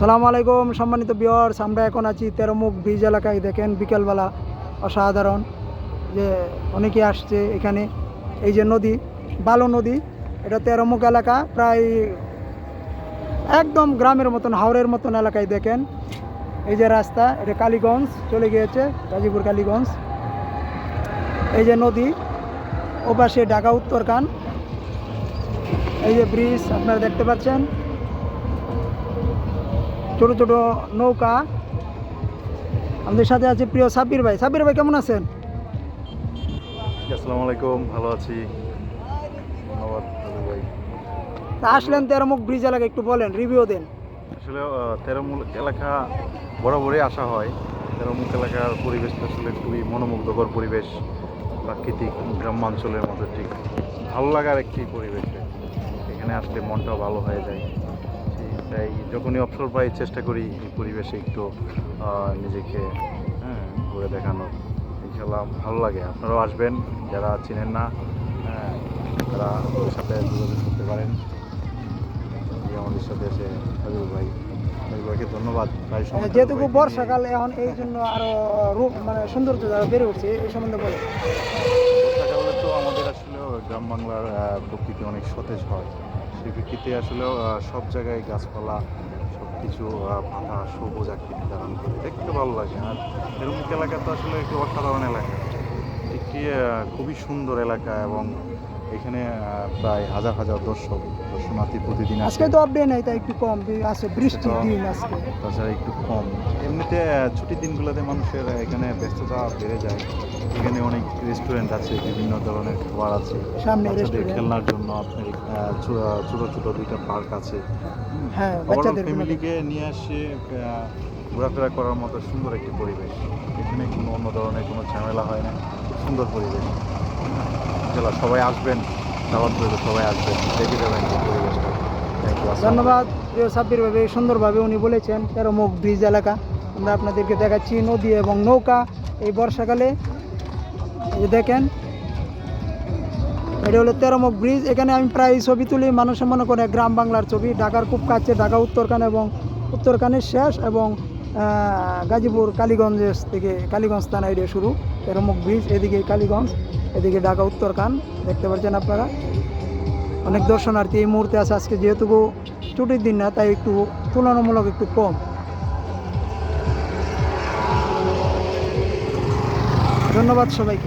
সালাম আলাইকুম, সম্মানিত বিয়ার্স আমরা এখন আছি তেরোমুখ ব্রিজ এলাকায়। দেখেন বিকেলবেলা অসাধারণ যে অনেকে আসছে এখানে। এই যে নদী, বালো নদী, এটা তেরোমুখ এলাকা, প্রায় একদম গ্রামের মতন হাওড়ের মতন এলাকায় দেখেন। এই যে রাস্তা, এটা কালীগঞ্জ, চলে গিয়েছে, গাজীপুর কালীগঞ্জ। এই যে নদী, ওপাশে ঢাকা উত্তরকান। এই যে ব্রিজ, আপনারা দেখতে পাচ্ছেন। ছোট ছোট নৌকা। আমাদের সাথে আছে প্রিয় সাব্বির ভাই। সাব্বির ভাই কেমন আছেন? আসসালামু আলাইকুম ভালো আছি। ধন্যবাদ ভাই। তা আসলেন তেরোমুখ ব্রিজ এলাকা একটু বলেন রিভিউ দেন। আসলে আহ, তেরোমূল এলাকা বরাবরই আসা হয়। তেরোমুখ এলাকার পরিবেশটা আসলে খুবই মনোমুগ্ধকর পরিবেশ প্রাকৃতিক গ্রামাঞ্চলের মতো ঠিক ভালো লাগার একটি পরিবেশ। এখানে আসলে মনটাও ভালো হয়ে যায়। তাই যখনই অবসর পাই চেষ্টা করি এই পরিবেশে একটু নিজেকে হ্যাঁ ঘুরে দেখানোর। ইনশাল্লাহ ভালো লাগে। আপনারাও আসবেন যারা চিনেন না হ্যাঁ তারা ওদের সাথে যোগাযোগ করতে পারেন। আমাদের সাথে এসে হাজির ভাই। ভাইকে ধন্যবাদ। সময় যেহেতু বর্ষাকাল এখন এই জন্য আরও রূপ মানে সৌন্দর্য বেড়ে উঠছে এই সম্বন্ধে বলেন বর্ষাকালে তো আমাদের আসলে গ্রাম বাংলার প্রকৃতি অনেক সতেজ হয়। সেই প্রকৃতি আসলে সব জায়গায় গাছপালা সব কিছু পাতা, সবুজ আকৃতি ধারণ করে দেখতে ভালো লাগে। আর এরকম এলাকা তো আসলে একটি অসাধারণ এলাকা। একটি খুবই সুন্দর এলাকা এবং এখানে প্রায় হাজার হাজার দর্শক দর্শনার্থী প্রতিদিন আজকে তো আপডেট নাই তাই একটু কম আছে বৃষ্টির দিন আজকে। তাছাড়া একটু কম। এমনিতে ছুটির দিনগুলোতে মানুষের এখানে ব্যস্ততা বেড়ে যায়। এখানে অনেক রেস্টুরেন্ট আছে বিভিন্ন ধরনের খাবার আছে। সামনে রেস্টুরেন্ট খেলনার জন্য আপনার ছোট ছোট দুইটা পার্ক আছে। হ্যাঁ ফ্যামিলিকে নিয়ে আসে ঘোরাফেরা করার মতো সুন্দর একটি পরিবেশ। এখানে কোনো অন্য ধরনের কোনো ঝামেলা হয় না। সুন্দর পরিবেশ। চলো সবাই আসবেন। করলে সবাই আসবেন। দেখে যাবেন পরিবেশটা। ধন্যবাদ। প্রিয় সাব্বির ভাবে সুন্দরভাবে উনি বলেছেন, তেরোমুখ ব্রিজ এলাকা। আমরা আপনাদেরকে দেখাচ্ছি নদী এবং নৌকা। এই বর্ষাকালে দেখেন, এটা হলো তেরোমুখ ব্রিজ। এখানে আমি প্রায় ছবি তুলি, মানুষের মনে করে গ্রাম বাংলার ছবি। ঢাকার খুব কাছে, ঢাকা উত্তরকান এবং উত্তরকানের শেষ এবং গাজীপুর কালীগঞ্জের থেকে কালীগঞ্জ থানা এরিয়া শুরু। এরমুখ ব্রিজ, এদিকে কালীগঞ্জ, এদিকে ঢাকা উত্তরকান দেখতে পাচ্ছেন আপনারা? অনেক দর্শনার্থী এই মুহূর্তে আছে। আজকে যেহেতু ছুটির দিন না, তাই একটু তুলনামূলক একটু কম। ধন্যবাদ সবাইকে।